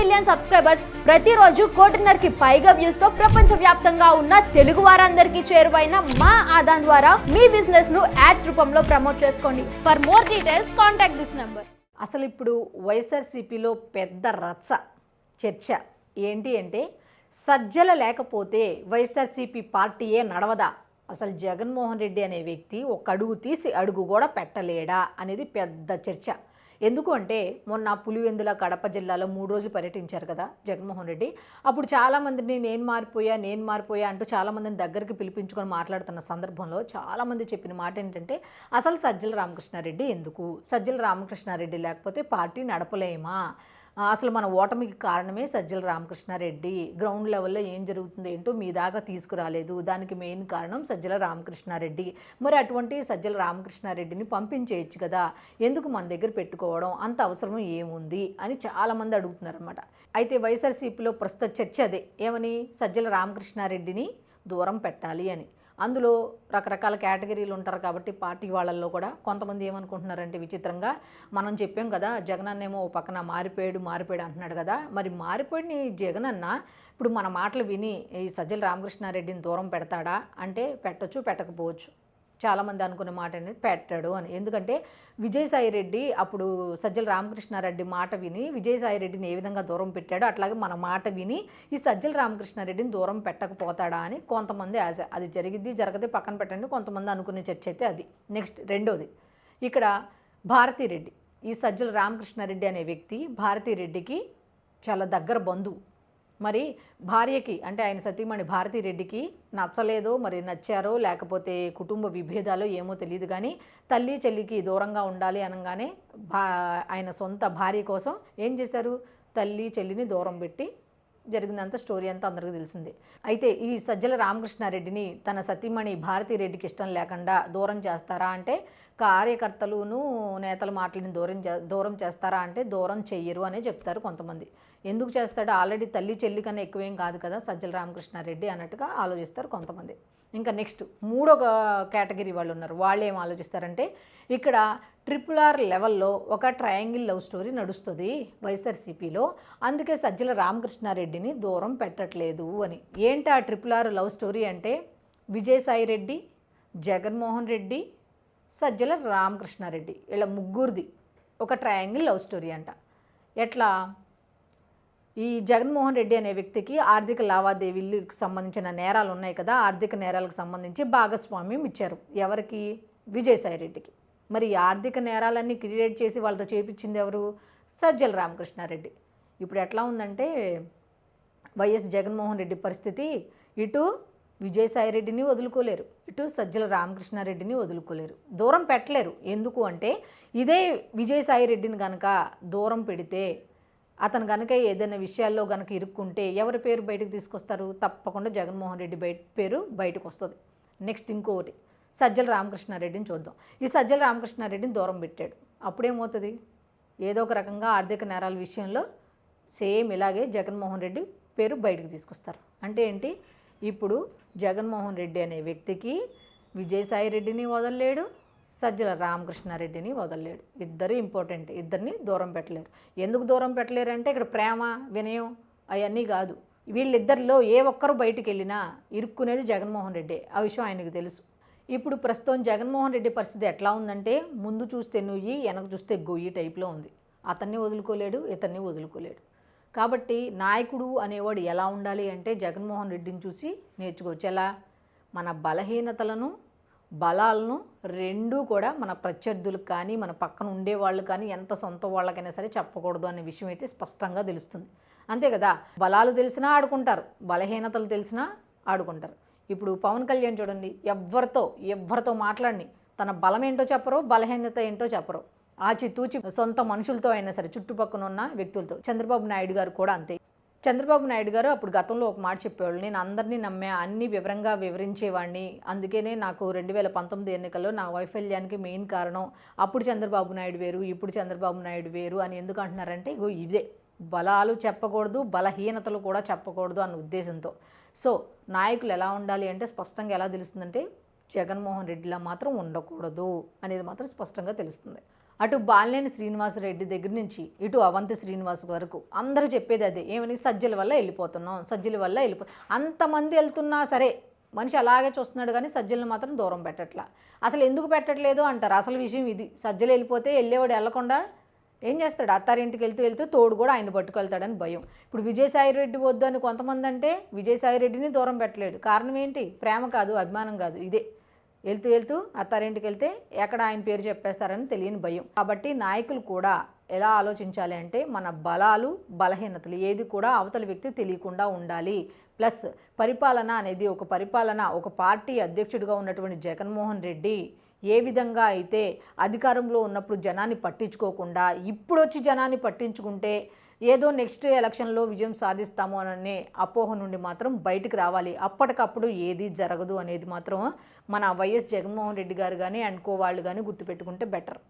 Million subscribers ప్రతిరోజు కోటిన్నరకి పైగా వ్యూస్తో ప్రపంచ వ్యాప్తంగా ఉన్న తెలుగు వారందరికీ చేరువైన మా ఆదాన్ ద్వారా మీ బిజినెస్ను యాడ్స్ రూపంలో ప్రమోట్ చేసుకోండి. For more details contact this number అసలు ఇప్పుడు వైఎస్ఆర్సీపీలో పెద్ద రచ్చ చర్చ ఏంటి అంటే సజ్జల లేకపోతే వైఎస్ఆర్సీపీ పార్టీయే నడవదా? అసలు జగన్మోహన్ రెడ్డి అనే వ్యక్తి ఒక అడుగు తీసి అడుగు కూడా పెట్టలేడా? అనేది పెద్ద చర్చ. ఎందుకు అంటే మొన్న పులివెందుల కడప జిల్లాలో మూడు రోజులు పర్యటించారు కదా జగన్మోహన్ రెడ్డి. అప్పుడు చాలామందిని నేను మారిపోయా నేను మారిపోయా అంటూ చాలామందిని దగ్గరికి పిలిపించుకొని మాట్లాడుతున్న సందర్భంలో చాలామంది చెప్పిన మాట ఏంటంటే అసలు సజ్జల రామకృష్ణారెడ్డి ఎందుకు? సజ్జల రామకృష్ణారెడ్డి లేకపోతే పార్టీ నడపలేమా? అసలు మన ఓటమికి కారణమే సజ్జల రామకృష్ణారెడ్డి. గ్రౌండ్ లెవెల్లో ఏం జరుగుతుంది ఏంటో మీ దాకా తీసుకురాలేదు. దానికి మెయిన్ కారణం సజ్జల రామకృష్ణారెడ్డి. మరి అటువంటి సజ్జల రామకృష్ణారెడ్డిని పంపించేయచ్చు కదా. ఎందుకు మన దగ్గర పెట్టుకోవడం? అంత అవసరం ఏముంది? అని చాలామంది అడుగుతున్నారన్నమాట. అయితే వైఎస్ఆర్సీపీలో ప్రస్తుత చర్చ అదే. ఏమని? సజ్జల రామకృష్ణారెడ్డిని దూరం పెట్టాలి అని. అందులో రకరకాల కేటగిరీలు ఉంటారు కాబట్టి పార్టీ వాళ్ళల్లో కూడా కొంతమంది ఏమనుకుంటున్నారంటే విచిత్రంగా మనం చెప్పాం కదా జగన్ అన్నేమో ఓ పక్కన మారిపోయాడు మారిపోయాడు అంటున్నాడు కదా. మరి మారిపోయిన ఈ జగన్ అన్న ఇప్పుడు మన మాటలు విని ఈ సజ్జల రామకృష్ణారెడ్డిని దూరం పెడతాడా? అంటే పెట్టొచ్చు పెట్టకపోవచ్చు. చాలామంది అనుకునే మాట ఏంటంటే పెట్టాడు అని. ఎందుకంటే విజయసాయి రెడ్డి అప్పుడు సజ్జల రామకృష్ణారెడ్డి మాట విని విజయసాయి రెడ్డిని ఏ విధంగా దూరం పెట్టాడో అట్లాగే మన మాట విని ఈ సజ్జల రామకృష్ణారెడ్డిని దూరం పెట్టకపోతాడా అని కొంతమంది ఆశ. అది జరిగిద్ది జరగదు పక్కన పెట్టండి కొంతమంది అనుకునే చర్చ అయితే అది. నెక్స్ట్ రెండోది. ఇక్కడ భారతీరెడ్డి. ఈ సజ్జల రామకృష్ణారెడ్డి అనే వ్యక్తి భారతీరెడ్డికి చాలా దగ్గర బంధువు. మరి భార్యకి అంటే ఆయన సతీమణి భారతిరెడ్డికి నచ్చలేదో మరి నచ్చారో లేకపోతే కుటుంబ విభేదాలు ఏమో తెలియదు కానీ తల్లి చెల్లికి దూరంగా ఉండాలి అనగానే భా ఆయన సొంత భార్య కోసం ఏం చేశారు? తల్లి చెల్లిని దూరం పెట్టి జరిగిందంత స్టోరీ అంతా అందరికీ తెలిసిందే. అయితే ఈ సజ్జల రామకృష్ణారెడ్డిని తన సతీమణి భారతీరెడ్డికి ఇష్టం లేకుండా దూరం చేస్తారా అంటే కార్యకర్తలును నేతలు మాట్లాడిన దూరం చే- దూరం చేస్తారా అంటే దూరం చెయ్యరు అనే చెప్తారు కొంతమంది. ఎందుకు చేస్తాడు? ఆల్రెడీ తల్లి చెల్లి కన్నా ఎక్కువేం కాదు కదా సజ్జల రామకృష్ణారెడ్డి అన్నట్టుగా ఆలోచిస్తారు కొంతమంది. ఇంకా నెక్స్ట్ మూడో కేటగిరీ వాళ్ళు ఉన్నారు వాళ్ళు ఏం ఆలోచిస్తారంటే ఇక్కడ ట్రిపుల్ ఆర్ లెవెల్లో ఒక ట్రయాంగిల్ లవ్ స్టోరీ నడుస్తుంది వైఎస్ఆర్సీపీలో. అందుకే సజ్జల రామకృష్ణారెడ్డిని దూరం పెట్టట్లేదు అని. ఏంటి ఆ ట్రిపుల్ ఆర్ లవ్ స్టోరీ అంటే విజయసాయి రెడ్డి జగన్మోహన్ రెడ్డి సజ్జల రామకృష్ణారెడ్డి ఇలా ముగ్గురిది ఒక ట్రయాంగిల్ లవ్ స్టోరీ అంట. ఎట్లా? ఈ జగన్మోహన్ రెడ్డి అనే వ్యక్తికి ఆర్థిక లావాదేవీలకు సంబంధించిన నేరాలు ఉన్నాయి కదా ఆర్థిక నేరాలకు సంబంధించి భాగస్వామ్యం ఇచ్చారు. ఎవరికి? విజయసాయి రెడ్డికి. మరి ఈ ఆర్థిక నేరాలన్నీ క్రియేట్ చేసి వాళ్ళతో చేపించింది ఎవరు? సజ్జల రామకృష్ణారెడ్డి. ఇప్పుడు ఎట్లా ఉందంటే వైఎస్ జగన్మోహన్ రెడ్డి పరిస్థితి ఇటు విజయసాయి రెడ్డిని వదులుకోలేరు ఇటు సజ్జల రామకృష్ణారెడ్డిని వదులుకోలేరు. దూరం పెట్టలేరు. ఎందుకు అంటే ఇదే విజయసాయి రెడ్డిని కనుక దూరం పెడితే అతను కనుక ఏదైనా విషయాల్లో కనుక ఇరుక్కుంటే ఎవరి పేరు బయటకు తీసుకొస్తారు? తప్పకుండా జగన్మోహన్ రెడ్డి బయట పేరు బయటకు వస్తుంది. నెక్స్ట్ ఇంకొకటి సజ్జల రామకృష్ణారెడ్డిని చూద్దాం. ఈ సజ్జల రామకృష్ణారెడ్డిని దూరం పెట్టాడు. అప్పుడేమవుతుంది? ఏదో ఒక రకంగా ఆర్థిక నేరాల విషయంలో సేమ్ ఇలాగే జగన్మోహన్ రెడ్డి పేరు బయటకు తీసుకొస్తారు. అంటే ఏంటి? ఇప్పుడు జగన్మోహన్ రెడ్డి అనే వ్యక్తికి విజయసాయి రెడ్డిని వదలలేడు. సజ్జల రామకృష్ణారెడ్డిని వదలలేడు. ఇద్దరు ఇంపార్టెంట్ ఇద్దరిని దూరం పెట్టలేరు. ఎందుకు దూరం పెట్టలేరు అంటే ఇక్కడ ప్రేమ వినయం అవన్నీ కాదు. వీళ్ళిద్దరిలో ఏ ఒక్కరు బయటికి వెళ్ళినా ఇరుక్కునేది జగన్మోహన్ రెడ్డి. ఆ విషయం ఆయనకు తెలుసు. ఇప్పుడు ప్రస్తుతం జగన్మోహన్ రెడ్డి పరిస్థితి ఎట్లా ఉందంటే ముందు చూస్తే నుయ్యి వెనక చూస్తే గొయ్యి టైప్లో ఉంది. అతన్ని వదులుకోలేడు ఇతన్ని వదులుకోలేడు. కాబట్టి నాయకుడు అనేవాడు ఎలా ఉండాలి అంటే జగన్మోహన్ రెడ్డిని చూసి నేర్చుకోవచ్చు. ఎలా? మన బలహీనతలను బలాలను రెండూ కూడా మన ప్రత్యర్థులకు కానీ మన పక్కన ఉండేవాళ్ళు కానీ ఎంత సొంత వాళ్ళకైనా సరే చెప్పకూడదు అనే విషయం అయితే స్పష్టంగా తెలుస్తుంది. అంతే కదా? బలాలు తెలిసినా ఆడుకుంటారు బలహీనతలు తెలిసినా ఆడుకుంటారు. ఇప్పుడు పవన్ కళ్యాణ్ చూడండి ఎవరితో ఎవరితో మాట్లాడిని తన బలం ఏంటో చెప్పరు బలహీనత ఏంటో చెప్పరు. ఆచితూచి సొంత మనుషులతో అయినా సరే చుట్టుపక్కన ఉన్న వ్యక్తులతో చంద్రబాబు నాయుడు గారు కూడా అంతే. చంద్రబాబు నాయుడు గారు అప్పుడు గతంలో ఒక మాట చెప్పేవాళ్ళు నేను అందరినీ నమ్మే అన్ని వివరంగా వివరించేవాడిని అందుకనే నాకు రెండు వేల పంతొమ్మిది ఎన్నికల్లో నా వైఫల్యానికి మెయిన్ కారణం అప్పుడు చంద్రబాబు నాయుడు వేరు ఇప్పుడు చంద్రబాబు నాయుడు వేరు అని ఎందుకు అంటున్నారంటే ఇగో ఇదే. బలాలు చెప్పకూడదు బలహీనతలు కూడా చెప్పకూడదు అన్న ఉద్దేశంతో. సో నాయకులు ఎలా ఉండాలి అంటే స్పష్టంగా ఎలా తెలుస్తుందంటే జగన్మోహన్ రెడ్డిలా మాత్రం ఉండకూడదు అనేది మాత్రం స్పష్టంగా తెలుస్తుంది. అటు బాలినేని శ్రీనివాసరెడ్డి దగ్గర నుంచి ఇటు అవంతి శ్రీనివాస్ వరకు అందరూ చెప్పేది అదే ఏమని సజ్జల వల్ల వెళ్ళిపోతున్నాం సజ్జల వల్ల వెళ్ళిపో అంతమంది వెళ్తున్నా సరే మనిషి అలాగే చూస్తున్నాడు కానీ సజ్జలను మాత్రం దూరం పెట్టట్లా. అసలు ఎందుకు పెట్టట్లేదు అంటారు? అసలు విషయం ఇది. సజ్జలు వెళ్ళిపోతే వెళ్ళేవాడు వెళ్ళకుండా ఏం చేస్తాడు? అత్తారింటికి వెళ్తూ వెళ్తూ తోడు కూడా ఆయన పట్టుకెళ్తాడని భయం. ఇప్పుడు విజయసాయి రెడ్డి వద్దు అని కొంతమంది అంటే విజయసాయి రెడ్డిని దూరం పెట్టలేడు. కారణం ఏంటి? ప్రేమ కాదు అభిమానం కాదు ఇదే. వెళ్తూ వెళ్తూ అత్తారింటికి వెళ్తే ఎక్కడ ఆయన పేరు చెప్పేస్తారని తెలియని భయం. కాబట్టి నాయకులు కూడా ఎలా ఆలోచించాలి అంటే మన బలాలు బలహీనతలు ఏది కూడా అవతల వ్యక్తి తెలియకుండా ఉండాలి. ప్లస్ పరిపాలన అనేది ఒక పరిపాలన ఒక పార్టీ అధ్యక్షుడిగా ఉన్నటువంటి జగన్మోహన్ రెడ్డి ఏ విధంగా అయితే అధికారంలో ఉన్నప్పుడు జనాన్ని పట్టించుకోకుండా ఇప్పుడు వచ్చి జనాన్ని పట్టించుకుంటే ఏదో నెక్స్ట్ ఎలక్షన్లో విజయం సాధిస్తాము అనే అపోహ నుండి మాత్రం బయటికి రావాలి. అప్పటికప్పుడు ఏది జరగదు అనేది మాత్రం మన వైఎస్ జగన్మోహన్ రెడ్డి గారు కానీ అండ్ కో వాళ్ళు కానీ గుర్తుపెట్టుకుంటే బెటర్.